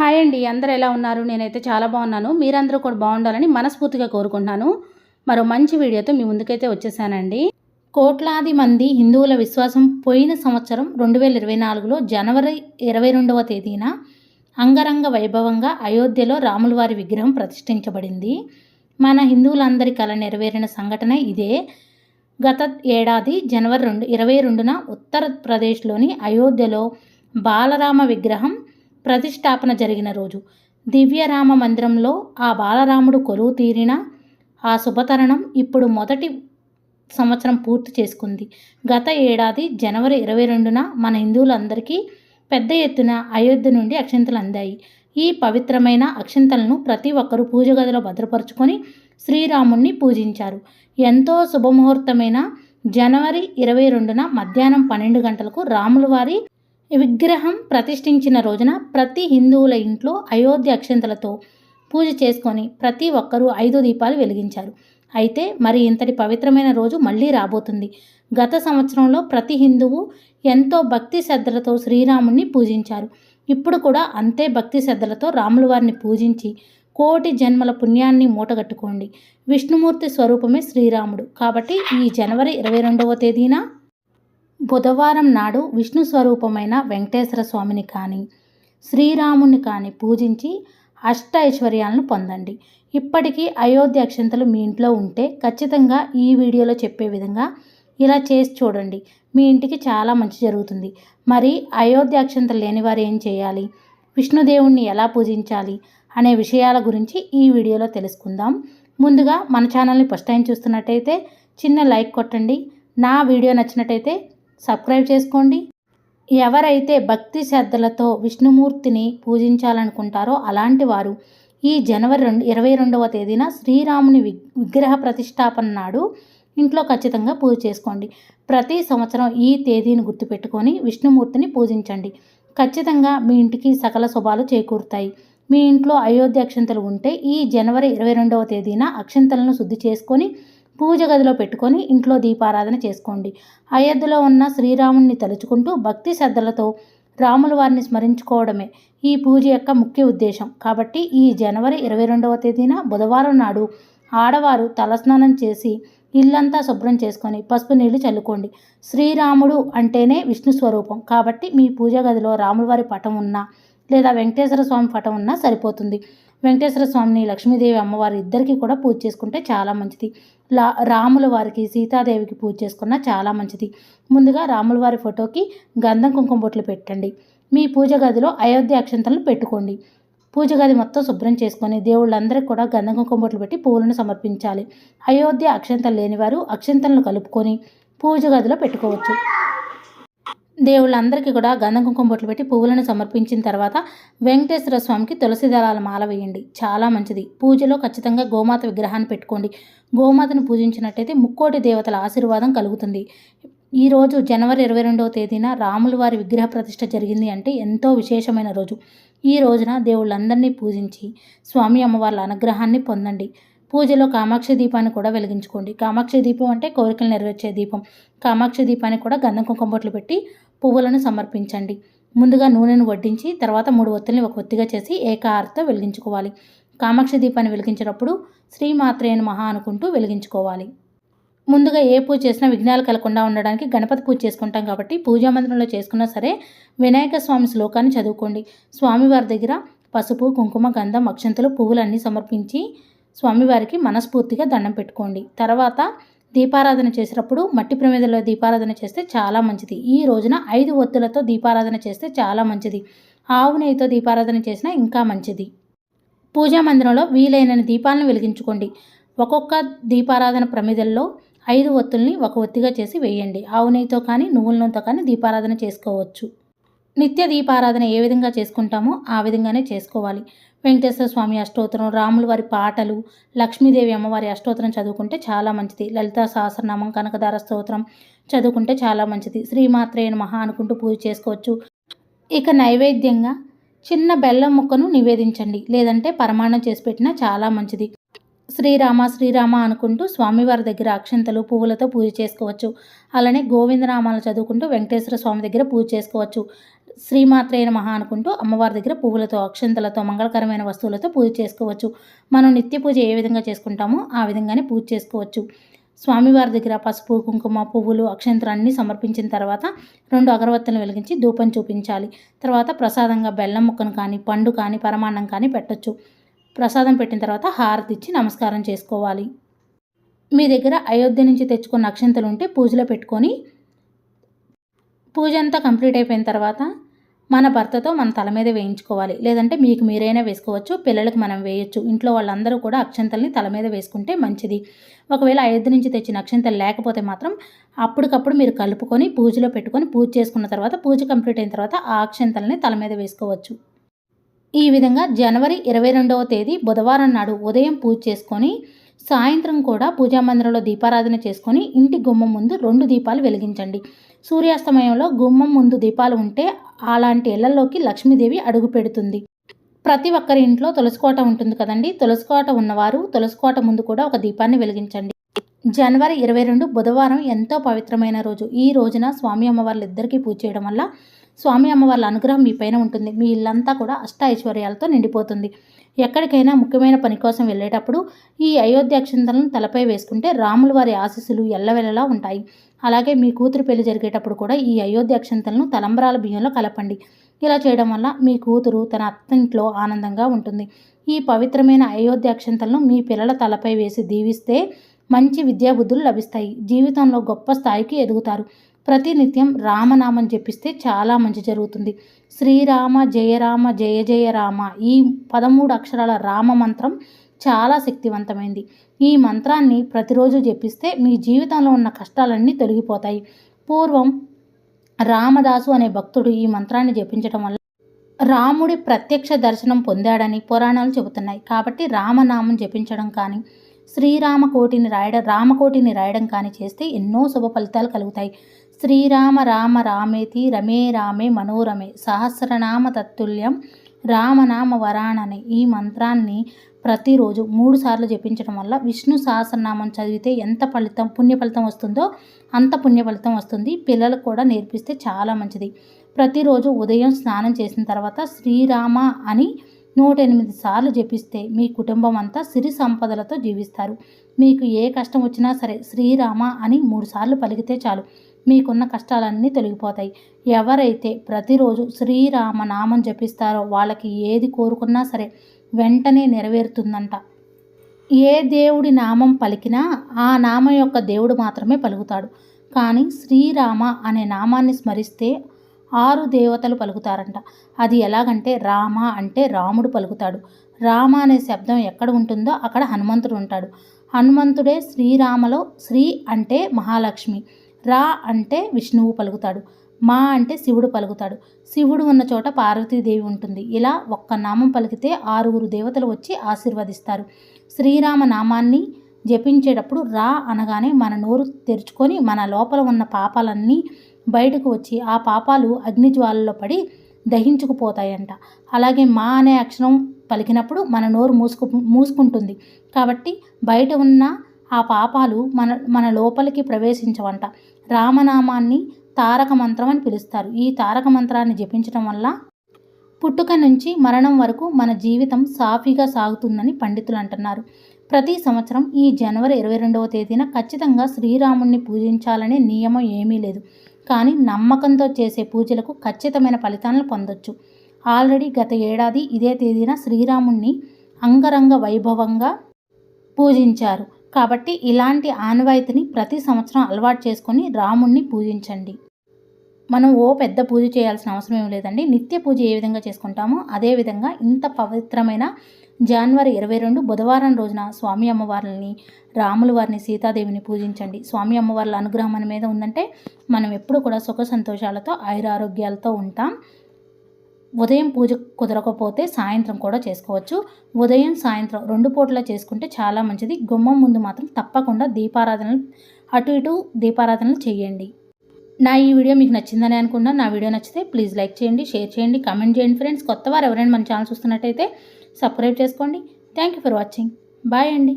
Hi అండి అందరూ ఎలా ఉన్నారు? నేనైతే చాలా బాగున్నాను. మీరందరూ కూడా బాగుండాలని మనస్ఫూర్తిగా కోరుకుంటున్నాను. మరో మంచి వీడియోతో మీ ముందుకైతే వచ్చేసానండి. కోట్లాది మంది హిందువుల విశ్వాసం పోయిన సంవత్సరం రెండు వేల ఇరవై నాలుగులో జనవరి ఇరవై రెండవ తేదీన అంగరంగ వైభవంగా అయోధ్యలో రాములవారి విగ్రహం ప్రతిష్ఠించబడింది. మన హిందువులందరి కళ నెరవేరిన సంఘటన ఇదే. గత ఏడాది జనవరి రెండు ఇరవై రెండున ఉత్తరప్రదేశ్లోని అయోధ్యలో బాలరామ విగ్రహం ప్రతిష్టాపన జరిగిన రోజు. దివ్యరామ మందిరంలో ఆ బాలరాముడు కొలువు తీరిన ఆ శుభతరణం ఇప్పుడు మొదటి సంవత్సరం పూర్తి చేసుకుంది. గత ఏడాది జనవరి ఇరవై రెండున మన హిందువులందరికీ పెద్ద ఎత్తున అయోధ్య నుండి అక్షంతలు అందాయి. ఈ పవిత్రమైన అక్షంతలను ప్రతి ఒక్కరూ పూజ గదిలో భద్రపరుచుకొని శ్రీరాముణ్ణి పూజించారు. ఎంతో శుభముహూర్తమైన జనవరి ఇరవై రెండున మధ్యాహ్నం పన్నెండు గంటలకు రాముల వారి విగ్రహం ప్రతిష్ఠించిన రోజున ప్రతి హిందువుల ఇంట్లో అయోధ్య అక్షంతలతో పూజ చేసుకొని ప్రతి ఒక్కరూ ఐదు దీపాలు వెలిగించారు. అయితే మరి ఇంతటి పవిత్రమైన రోజు మళ్ళీ రాబోతుంది. గత సంవత్సరంలో ప్రతి హిందువు ఎంతో భక్తి శ్రద్ధలతో శ్రీరాముణ్ణి పూజించారు. ఇప్పుడు కూడా అంతే భక్తి శ్రద్ధలతో రాముల వారిని పూజించి కోటి జన్మల పుణ్యాన్ని మూటగట్టుకోండి. విష్ణుమూర్తి స్వరూపమే శ్రీరాముడు. కాబట్టి ఈ జనవరి ఇరవై రెండవ తేదీన బుధవారం నాడు విష్ణు స్వరూపమైన వెంకటేశ్వర స్వామిని కానీ శ్రీరాముని కానీ పూజించి అష్ట ఐశ్వర్యాలను పొందండి. ఇప్పటికీ అయోధ్య అక్షంతలు మీ ఇంట్లో ఉంటే ఖచ్చితంగా ఈ వీడియోలో చెప్పే విధంగా ఇలా చేసి చూడండి. మీ ఇంటికి చాలా మంచి జరుగుతుంది. మరి అయోధ్య అక్షంతలు లేని వారు ఏం చేయాలి? విష్ణుదేవుణ్ణి ఎలా పూజించాలి? అనే విషయాల గురించి ఈ వీడియోలో తెలుసుకుందాం. ముందుగా మన ఛానల్ని ఫస్ట్ టైం చూస్తున్నట్టయితే చిన్న లైక్ కొట్టండి. నా వీడియో నచ్చినట్టయితే సబ్స్క్రైబ్ చేసుకోండి. ఎవరైతే భక్తి శ్రద్ధలతో విష్ణుమూర్తిని పూజించాలనుకుంటారో అలాంటి వారు ఈ జనవరి రెండు ఇరవై రెండవ తేదీన శ్రీరాముని విగ్రహ ప్రతిష్టాపన నాడు ఇంట్లో ఖచ్చితంగా పూజ చేసుకోండి. ప్రతి సంవత్సరం ఈ తేదీని గుర్తుపెట్టుకొని విష్ణుమూర్తిని పూజించండి. ఖచ్చితంగా మీ ఇంటికి సకల శుభాలు చేకూరుతాయి. మీ ఇంట్లో అయోధ్య అక్షంతలు ఉంటే ఈ జనవరి ఇరవై రెండవ తేదీన అక్షంతలను శుద్ధి చేసుకొని పూజ గదిలో పెట్టుకొని ఇంట్లో దీపారాధన చేసుకోండి. అయోధ్యలో ఉన్న శ్రీరాముణ్ణి తలుచుకుంటూ భక్తి శ్రద్ధలతో రాముల వారిని స్మరించుకోవడమే ఈ పూజ యొక్క ముఖ్య ఉద్దేశం. కాబట్టి ఈ జనవరి ఇరవై రెండవ తేదీన బుధవారం నాడు ఆడవారు తలస్నానం చేసి ఇల్లంతా శుభ్రం చేసుకొని పసుపు నీళ్ళు చల్లుకోండి. శ్రీరాముడు అంటేనే విష్ణు స్వరూపం. కాబట్టి మీ పూజ గదిలో రాములవారి పటం ఉన్నా లేదా వెంకటేశ్వర స్వామి పటం ఉన్నా సరిపోతుంది. వెంకటేశ్వర స్వామిని లక్ష్మీదేవి అమ్మవారి ఇద్దరికి కూడా పూజ చేసుకుంటే చాలా మంచిది. లా రాముల వారికి సీతాదేవికి పూజ చేసుకున్న చాలా మంచిది. ముందుగా రాముల వారి ఫోటోకి గంధం కుంకుమ బొట్లు పెట్టండి. మీ పూజ గదిలో అయోధ్య అక్షంతలను పెట్టుకోండి. పూజ గది మొత్తం శుభ్రం చేసుకొని దేవుళ్ళందరికీ కూడా గంధం కుంకుమ బొట్లు పెట్టి పూలను సమర్పించాలి. అయోధ్య అక్షంతలు లేనివారు అక్షంతలను కలుపుకొని పూజ గదిలో పెట్టుకోవచ్చు. దేవుళ్ళందరికీ కూడా గంధం కుంకుమ బొట్లు పెట్టి పువ్వులను సమర్పించిన తర్వాత వెంకటేశ్వర స్వామికి తులసి దళాల మాల వేయండి. చాలా మంచిది. పూజలో ఖచ్చితంగా గోమాత విగ్రహాన్ని పెట్టుకోండి. గోమాతను పూజించినట్టయితే ముక్కోటి దేవతల ఆశీర్వాదం కలుగుతుంది. ఈరోజు జనవరి ఇరవై రెండవ తేదీన రాముల వారి విగ్రహ ప్రతిష్ట జరిగింది అంటే ఎంతో విశేషమైన రోజు. ఈ రోజున దేవుళ్ళందరినీ పూజించి స్వామి అమ్మవార్ల అనుగ్రహాన్ని పొందండి. పూజలో కామాక్షి దీపాన్ని కూడా వెలిగించుకోండి. కామాక్షి దీపం అంటే కోరికలు నెరవేర్చే దీపం. కామాక్షి దీపాన్ని కూడా గంధం కుంకుమ బొట్లు పెట్టి పువ్వులను సమర్పించండి. ముందుగా నూనెను వడ్డించి తర్వాత మూడు ఒత్తుల్ని ఒక ఒత్తిగా చేసి ఏకాహారతో వెలిగించుకోవాలి. కామాక్షి దీపాన్ని వెలిగించేటప్పుడు శ్రీమాత్రేయను మహా అనుకుంటూ వెలిగించుకోవాలి. ముందుగా ఏ పూజ చేసినా విఘ్నాలు కలగకుండా ఉండడానికి గణపతి పూజ చేసుకుంటాం కాబట్టి పూజా మందిరంలో చేసుకున్నా సరే వినాయక స్వామి శ్లోకాన్ని చదువుకోండి. స్వామివారి దగ్గర పసుపు కుంకుమ గంధం అక్షంతలు పువ్వులన్నీ సమర్పించి స్వామివారికి మనస్ఫూర్తిగా దండం పెట్టుకోండి. తర్వాత దీపారాధన చేసినప్పుడు మట్టి ప్రమేదలో దీపారాధన చేస్తే చాలా మంచిది. ఈ రోజున ఐదు ఒత్తులతో దీపారాధన చేస్తే చాలా మంచిది. ఆవు నెయ్యితో దీపారాధన చేసినా ఇంకా మంచిది. పూజా మందిరంలో వీలైనన్ని దీపాలను వెలిగించుకోండి. ఒక్కొక్క దీపారాధన ప్రమిదల్లో ఐదు ఒత్తుల్ని ఒక ఒత్తిగా చేసి వేయండి. ఆవు నెయ్యితో కానీ నువ్వుల నూనెతో కానీ దీపారాధన చేసుకోవచ్చు. నిత్య దీపారాధన ఏ విధంగా చేసుకుంటామో ఆ విధంగానే చేసుకోవాలి. వెంకటేశ్వర స్వామి అష్టోత్తరం రాముల వారి పాటలు లక్ష్మీదేవి అమ్మవారి అష్టోత్తరం చదువుకుంటే చాలా మంచిది. లలితా సహస్రనామం కనకదార స్తోత్రం చదువుకుంటే చాలా మంచిది. శ్రీమాత్రే మహా అనుకుంటూ పూజ చేసుకోవచ్చు. ఇక నైవేద్యంగా చిన్న బెల్లం ముక్కను నివేదించండి. లేదంటే పరమాణం చేసి పెట్టినా చాలా మంచిది. శ్రీరామ శ్రీరామ అనుకుంటూ స్వామివారి దగ్గర అక్షంతలు పువ్వులతో పూజ చేసుకోవచ్చు. అలానే గోవిందనామాలు చదువుకుంటూ వెంకటేశ్వర స్వామి దగ్గర పూజ చేసుకోవచ్చు. శ్రీమాత్రేయ మహా అనుకుంటూ అమ్మవారి దగ్గర పువ్వులతో అక్షంతలతో మంగళకరమైన వస్తువులతో పూజ చేసుకోవచ్చు. మనం నిత్య పూజ ఏ విధంగా చేసుకుంటామో ఆ విధంగానే పూజ చేసుకోవచ్చు. స్వామివారి దగ్గర పసుపు కుంకుమ పువ్వులు అక్షంతరాన్ని సమర్పించిన తర్వాత రెండు అగరవత్తులను వెలిగించి ధూపం చూపించాలి. తర్వాత ప్రసాదంగా బెల్లం ముక్కను కానీ పండు కానీ పరమాన్నం కానీ పెట్టొచ్చు. ప్రసాదం పెట్టిన తర్వాత హారతి ఇచ్చి నమస్కారం చేసుకోవాలి. మీ దగ్గర అయోధ్య నుంచి తెచ్చుకున్న అక్షంతలు ఉంటే పూజలో పెట్టుకొని పూజ అంతా కంప్లీట్ అయిపోయిన తర్వాత మన భర్తతో మన తల మీద వేయించుకోవాలి. లేదంటే మీకు మీరైనా వేసుకోవచ్చు పిల్లలకు మనం వేయొచ్చు. ఇంట్లో వాళ్ళందరూ కూడా అక్షంతల్ని తల మీద వేసుకుంటే మంచిది. ఒకవేళ అయోధ్య నుంచి తెచ్చిన అక్షంతలు లేకపోతే మాత్రం అప్పటికప్పుడు మీరు కలుపుకొని పూజలో పెట్టుకొని పూజ చేసుకున్న తర్వాత పూజ కంప్లీట్ అయిన తర్వాత ఆ అక్షంతల్ని తల మీద వేసుకోవచ్చు. ఈ విధంగా జనవరి ఇరవై రెండవ తేదీ బుధవారం నాడు ఉదయం పూజ చేసుకొని సాయంత్రం కూడా పూజా మందిరంలో దీపారాధన చేసుకొని ఇంటి గుమ్మం ముందు రెండు దీపాలు వెలిగించండి. సూర్యాస్తమయంలో గుమ్మం ముందు దీపాలు ఉంటే అలాంటి ఇళ్ళలోకి లక్ష్మీదేవి అడుగు పెడుతుంది. ప్రతి ఒక్కరి ఇంట్లో తులసికోట ఉంటుంది కదండి. తులసికోట ఉన్నవారు తులసికోట ముందు కూడా ఒక దీపాన్ని వెలిగించండి. జనవరి ఇరవై రెండు బుధవారం ఎంతో పవిత్రమైన రోజు. ఈ రోజున స్వామి అమ్మవార్లు ఇద్దరికీ పూజ చేయడం వల్ల స్వామి అమ్మవార్ల అనుగ్రహం మీ పైన ఉంటుంది. మీ ఇల్లంతా కూడా అష్ట ఐశ్వర్యాలతో నిండిపోతుంది. ఎక్కడికైనా ముఖ్యమైన పని కోసం వెళ్ళేటప్పుడు ఈ అయోధ్య అక్షంతలను తలపై వేసుకుంటే రాముల వారి ఆశీస్సులు ఎల్లవెల్లలా ఉంటాయి. అలాగే మీ కూతురు పెళ్ళి జరిగేటప్పుడు కూడా ఈ అయోధ్య అక్షంతలను తలంబరాల బియ్యంలో కలపండి. ఇలా చేయడం వల్ల మీ కూతురు తన అత్తింట్లో ఆనందంగా ఉంటుంది. ఈ పవిత్రమైన అయోధ్య అక్షంతలను మీ పిల్లల తలపై వేసి దీవిస్తే మంచి విద్యాబుద్ధులు లభిస్తాయి. జీవితంలో గొప్ప స్థాయికి ఎదుగుతారు. ప్రతినిత్యం రామనామం జపిస్తే చాలా మంచి జరుగుతుంది. శ్రీరామ జయరామ జయ జయ రామ ఈ పదమూడు అక్షరాల రామ మంత్రం చాలా శక్తివంతమైంది. ఈ మంత్రాన్ని ప్రతిరోజు జపిస్తే మీ జీవితంలో ఉన్న కష్టాలన్నీ తొలగిపోతాయి. పూర్వం రామదాసు అనే భక్తుడు ఈ మంత్రాన్ని జపించడం వల్ల రాముడి ప్రత్యక్ష దర్శనం పొందాడని పురాణాలు చెబుతున్నాయి. కాబట్టి రామనామం జపించడం కానీ శ్రీరామ కోటిని రాయడం రామకోటిని రాయడం కానీ చేస్తే ఎన్నో శుభ ఫలితాలు కలుగుతాయి. శ్రీరామ రామ రామేతి రమే రామే మనోరమే సహస్రనామ తత్తుల్యం రామనామ వరాణనే ఈ మంత్రాన్ని ప్రతిరోజు మూడు సార్లు జపించడం వల్ల విష్ణు సహస్రనామం చదివితే ఎంత ఫలితం పుణ్య ఫలితం వస్తుందో అంత పుణ్య ఫలితం వస్తుంది. పిల్లలకు కూడా నేర్పిస్తే చాలా మంచిది. ప్రతిరోజు ఉదయం స్నానం చేసిన తర్వాత శ్రీరామ అని నూట ఎనిమిది సార్లు జపిస్తే మీ కుటుంబం అంతా సిరి సంపదలతో జీవిస్తారు. మీకు ఏ కష్టం వచ్చినా సరే శ్రీరామ అని మూడు సార్లు పలికితే చాలు. మీకున్న కష్టాలన్నీ తొలగిపోతాయి. ఎవరైతే ప్రతిరోజు శ్రీరామ నామం జపిస్తారో వాళ్ళకి ఏది కోరుకున్నా సరే వెంటనే నెరవేరుతుందంట. ఏ దేవుడి నామం పలికినా ఆ నామం యొక్క దేవుడు మాత్రమే పలుకుతాడు. కానీ శ్రీరామ అనే నామాన్ని స్మరిస్తే ఆరు దేవతలు పలుకుతారంట. అది ఎలాగంటే రామ అంటే రాముడు పలుకుతాడు. రామ అనే శబ్దం ఎక్కడ ఉంటుందో అక్కడ హనుమంతుడు ఉంటాడు. హనుమంతుడే శ్రీరామలో శ్రీ అంటే మహాలక్ష్మి. రా అంటే విష్ణువు పలుకుతాడు. మా అంటే శివుడు పలుకుతాడు. శివుడు ఉన్న చోట పార్వతీదేవి ఉంటుంది. ఇలా ఒక్క నామం పలికితే ఆరుగురు దేవతలు వచ్చి ఆశీర్వదిస్తారు. శ్రీరామ నామాన్ని జపించేటప్పుడు రా అనగానే మన నోరు తెరుచుకొని మన లోపల ఉన్న పాపాలన్నీ బయటకు వచ్చి ఆ పాపాలు అగ్నిజ్వాలలో పడి దహించుకుపోతాయంట. అలాగే మా అనే అక్షరం పలికినప్పుడు మన నోరు మూసుకు మూసుకుంటుంది. కాబట్టి బయట ఉన్న ఆ పాపాలు మన మన లోపలికి ప్రవేశించవంట. రామనామాన్ని తారక మంత్రం అని పిలుస్తారు. ఈ తారక మంత్రాన్ని జపించడం వల్ల పుట్టుక నుంచి మరణం వరకు మన జీవితం సాఫీగా సాగుతుందని పండితులు అంటున్నారు. ప్రతి సంవత్సరం ఈ జనవరి ఇరవై రెండవ తేదీన ఖచ్చితంగా శ్రీరాముణ్ణి పూజించాలనే నియమం ఏమీ లేదు. కానీ నమ్మకంతో చేసే పూజలకు ఖచ్చితమైన ఫలితాలను పొందొచ్చు. ఆల్రెడీ గత ఏడాది ఇదే తేదీన శ్రీరాముణ్ణి అంగరంగ వైభవంగా పూజించారు. కాబట్టి ఇలాంటి ఆనవాయితీని ప్రతి సంవత్సరం అలవాటు చేసుకొని రాముణ్ణి పూజించండి. మనం ఓ పెద్ద పూజ చేయాల్సిన అవసరం ఏం లేదండి. నిత్య పూజ ఏ విధంగా చేసుకుంటామో అదే విధంగా ఇంత పవిత్రమైన జనవరి ఇరవై రెండు బుధవారం రోజున స్వామి అమ్మవార్లని రాముల వారిని సీతాదేవిని పూజించండి. స్వామి అమ్మవార్ల అనుగ్రహం మన మీద ఉందంటే మనం ఎప్పుడు కూడా సుఖ సంతోషాలతో ఆయురారోగ్యాలతో ఉంటాం. ఉదయం పూజ కుదరకపోతే సాయంత్రం కూడా చేసుకోవచ్చు. ఉదయం సాయంత్రం రెండు పూటలా చేసుకుంటే చాలా మంచిది. గుమ్మం ముందు మాత్రం తప్పకుండా దీపారాధనలు అటు ఇటు దీపారాధనలు చేయండి. నా ఈ వీడియో మీకు నచ్చిందని అనుకున్నా నా వీడియో నచ్చితే ప్లీజ్ లైక్ చేయండి షేర్ చేయండి కమెంట్ చేయండి ఫ్రెండ్స్. కొత్త వారు ఎవరైనా మన ఛానల్ చూస్తున్నట్టయితే సబ్స్క్రైబ్ చేసుకోండి. Thank you for watching. Bye అండి.